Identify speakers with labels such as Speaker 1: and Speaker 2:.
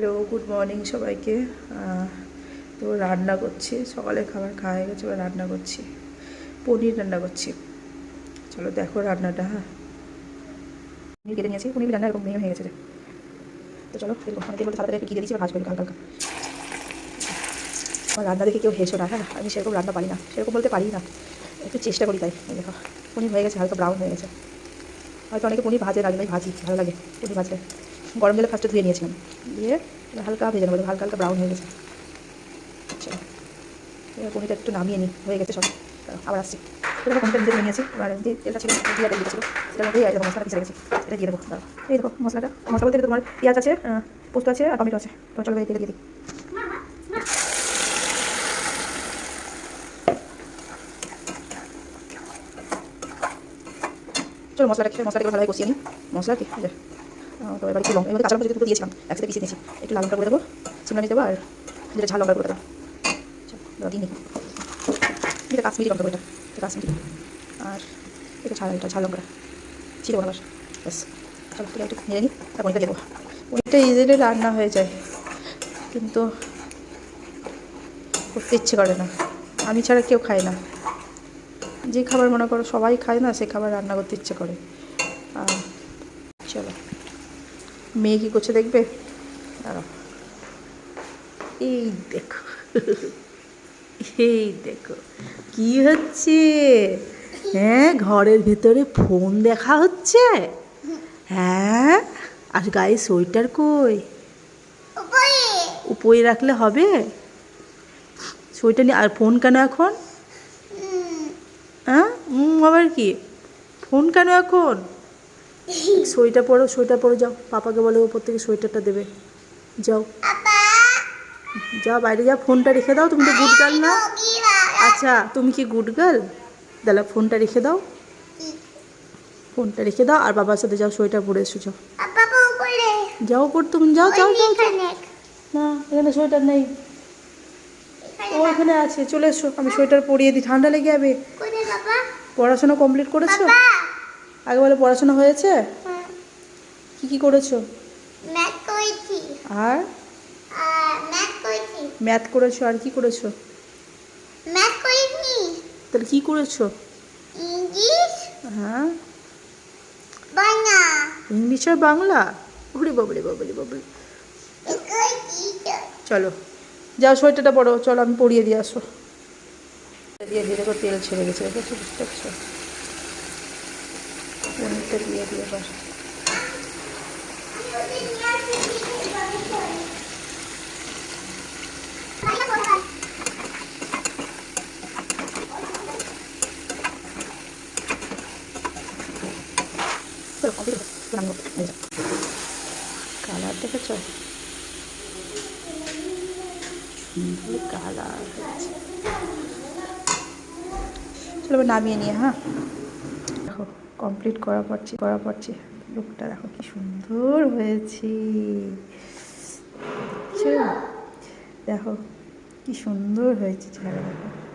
Speaker 1: Hello good morning সবাইকে। তো রান্না করছি। সকালে খাবার খাওয়া হয়ে গেছে রান্না করছি। পনির রান্না করছি। চলো দেখো রান্নাটা হ্যাঁ। কেটে নিয়েছি, পনির রান্না এরকম ভেঙে হয়ে গেছে। তো চলো অনেকের মধ্যে তাড়াতাড়ি দিয়ে দিচ্ছি ভাজবে হালকা হালকা। আমার রান্না দেখে কেউ হেসো না হ্যাঁ। আমি সেরকম রান্না পারি না, সেরকম বলতে পারি না। একটু চেষ্টা করি তাই দেখো। পনির হয়ে গেছে, হালকা ব্রাউন হয়ে গেছে। হয়তো অনেকে পনির ভাজে না ভাজি, ভালো লাগে পনির ভাজলে। গরম জলে ফার্স্টে ধুয়ে নিয়েছিলাম। দিয়ে হালকা ভেজে নেব, হালকা হালকা ব্রাউন হয়ে গেছে। আচ্ছা এবার একটু নামিয়ে নিই হয়ে গেছে সব। আবার আসছি। নিয়েছি মশলাটা গেছে, এটা এই দেখো মশলাটা। মশলা বলতে তোমার পেঁয়াজ আছে পোস্ত আছে আছে। চলো দিই। কষিয়ে নিই মশলা কি তো এবার একটু লঙ্কা এবার কাঁচা লঙ্কা দুটো দিয়েছিলাম, একসাথে পিছিয়ে নিয়েছি একটু লাল লঙ্কা করে দেবো সিমলা মির্চ দেবো, আর যেটা ঝাল লঙ্কা করে দেবো। আচ্ছা দিই এটা কাশ্মীরি লঙ্কা এটা এটা কাশ্মীরি। আর এটা ঝাল এটা ঝাল লঙ্কা ছিল আবার, ব্যাস। চলো, এটা একটু নেড়ে নিই তারপর এটা দেবো। ওইটা ইজিলি রান্না হয়ে যায়, কিন্তু করতে ইচ্ছে করে না। আমি ছাড়া কেউ খায় না। যে খাবার মনে করো সবাই খায় না, সে খাবার রান্না করতে ইচ্ছে করে। আর চলো। মেয়ে কী করছে দেখবে? দাঁড়াও। এই দেখো। এই দেখো। কি হচ্ছে? হ্যাঁ ঘরের ভেতরে ফোন দেখা হচ্ছে? হ্যাঁ? আর গায়ে সোয়েটার কই? উপরে। রাখলে হবে? সোয়েটার নিয়ে আর ফোন কেন এখন? হ্যাঁ আবার কি? ফোন কেন এখন? সোয়েটার পরো সোয়েটার পরো যাও। পাপাকে বলো ওপর থেকে সোয়েটারটা দেবে। যাও। যাও বাইরে যাও ফোনটা রেখে দাও। তুমি তো গুড গার্ল না। আচ্ছা তুমি কি গুড গার্ল দাদা ফোনটা রেখে দাও। ফোনটা রেখে দাও আর বাবার সাথে যাও সোয়েটার পরে এসো যাও। যাও ওপর তুমি যাও যাও যাও যাও। না এখানে সোয়েটার নেই। ও এখানে আছে চলে এসো। আমি সোয়েটার পরিয়ে দিই। ঠান্ডা লেগে যাবে। পড়াশোনা কমপ্লিট করেছ? আগে বলে পড়াশোনা হয়েছে? কি কি করেছ? আর? ম্যাথ করেছ। আর কি করেছ? তাহলে কি করেছ? হ্যাঁ। বাংলা। ইংলিশ আর বাংলা? উড়ি বাবলি বাবলি বাবলি চলো যাও সোয়েটারটা পরো। চলো আমি পরিয়ে দিয়ে আসো। দিয়ে দিয়ে দেখো তেল ছেড়ে গেছে। দেখেছ? বুঝতে পারছ? পনিরটা দিয়ে দিয়ে এবার চলো কমপ্লিট কালার দেখেছ সুন্দর কালার হয়েছে চলো এবার নামিয়ে নিয়ে হ্যাঁ দেখো কমপ্লিট করা পারছি করা পারছি লুকটা দেখো কি সুন্দর হয়েছে। দেখো কি সুন্দর হয়েছে চেহারা দেখো